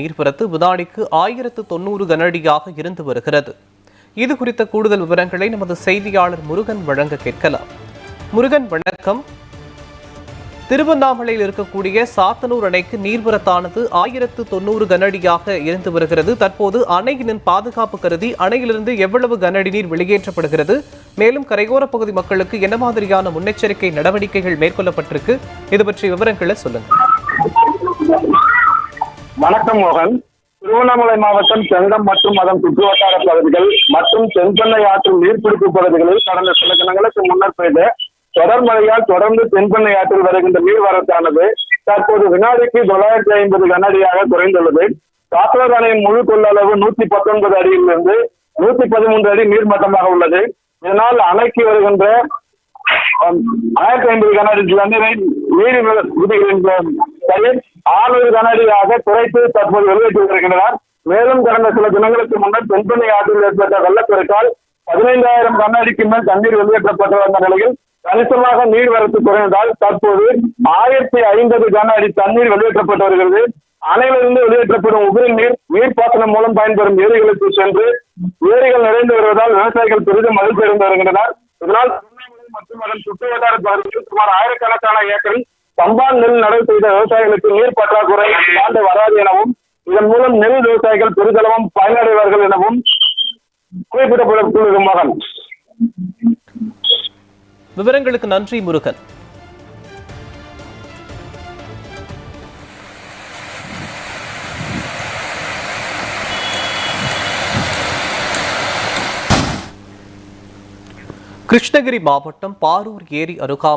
நீர்வரத்து வினாடிக்கு ஆயிரத்து தொண்ணூறு கனஅடியாக இருந்து வருகிறது. இது குறித்த கூடுதல் விவரங்களை நமது செய்தியாளர் முருகன் வழங்க கேட்கலாம். முருகன் வணக்கம். திருவண்ணாமலையில் இருக்கக்கூடிய சாத்தனூர் அணைக்கு நீர்வரத்தானது ஆயிரத்து தொண்ணூறு கனஅடியாக இருந்து வருகிறது. தற்போது அணையினின் பாதுகாப்பு கருதி அணையிலிருந்து எவ்வளவு கனஅடி நீர் வெளியேற்றப்படுகிறது? மேலும் கரையோர பகுதி மக்களுக்கு என்ன மாதிரியான முன்னெச்சரிக்கை நடவடிக்கைகள் மேற்கொள்ளப்பட்டிருக்கு? இது பற்றிய விவரங்களை சொல்லுங்கள். வணக்கம் மோகன். திருவண்ணாமலை மாவட்டம் செங்கம் மற்றும் அதன் சுற்றுவட்டார பகுதிகள் மற்றும் தென்பெண்ணை ஆற்றின் நீர்பிடிப்பு பகுதிகளில் கடந்த சில தினங்களுக்கு முன்னர் பெய்த தொடர் மழையால் தொடர்ந்து தென்பெண்ணை ஆற்றில் வருகின்ற நீர்வரத்தானது தற்போது வினாடிக்கு தொள்ளாயிரத்தி ஐம்பது கனஅடியாக குறைந்துள்ளது. காப்பலர் அணையின் முழு கொள்ளளவு நூத்தி பத்தொன்பது அடியிலிருந்து நூத்தி பதிமூன்று அடி நீர்மட்டமாக உள்ளது. இதனால் அணைக்கு வருகின்ற ஆயிரத்தி ஐம்பது கனஅடி தண்ணீரை நீர் விதிகளின் படி ஆறுநூறு கனடியாக குறைத்து தற்போது வெளியேற்றி வருகின்றனர். மேலும் கடந்த சில தினங்களுக்கு முன்னர் தென்பெண்ணை ஆற்றில் ஏற்பட்ட வெள்ளப்பெருக்கால் பதினைந்தாயிரம் கண்ணாடிக்கு மேல் தண்ணீர் வெளியேற்றப்பட்டு வந்த நிலையில் கணிசமாக நீர்வரத்து குறைந்ததால் தற்போது ஆயிரத்தி ஐம்பது கன அடி தண்ணீர் வெளியேற்றப்பட்டு வருகிறது. அணையிலிருந்து வெளியேற்றப்படும் உபரி நீர் நீர்ப்பாசனம் மூலம் பயன்பெறும் ஏரிகளுக்கு சென்று ஏரிகள் நிறைந்து வருவதால் விவசாயிகள் பெரிதும் மகிழ்ச்சி அடைந்து வருகின்றனர். இதனால் மற்றும் அதன் சுற்று வட்டார பகுதியில் சுமார் ஆயிரக்கணக்கான ஏக்கரில் சம்பான் நெல் நடவு செய்த விவசாயிகளுக்கு நீர் பற்றாக்குறை ஆண்டு வராது எனவும் இதன் மூலம் நெல் விவசாயிகள் பெருதளவும் பயனடைவார்கள் எனவும் குறிப்பிடப்பட்டுள்ளது மகன். விவரங்களுக்கு நன்றி முருகன். கிருஷ்ணகிரி மாவட்டம் பாரூர் ஏரி அருகாமை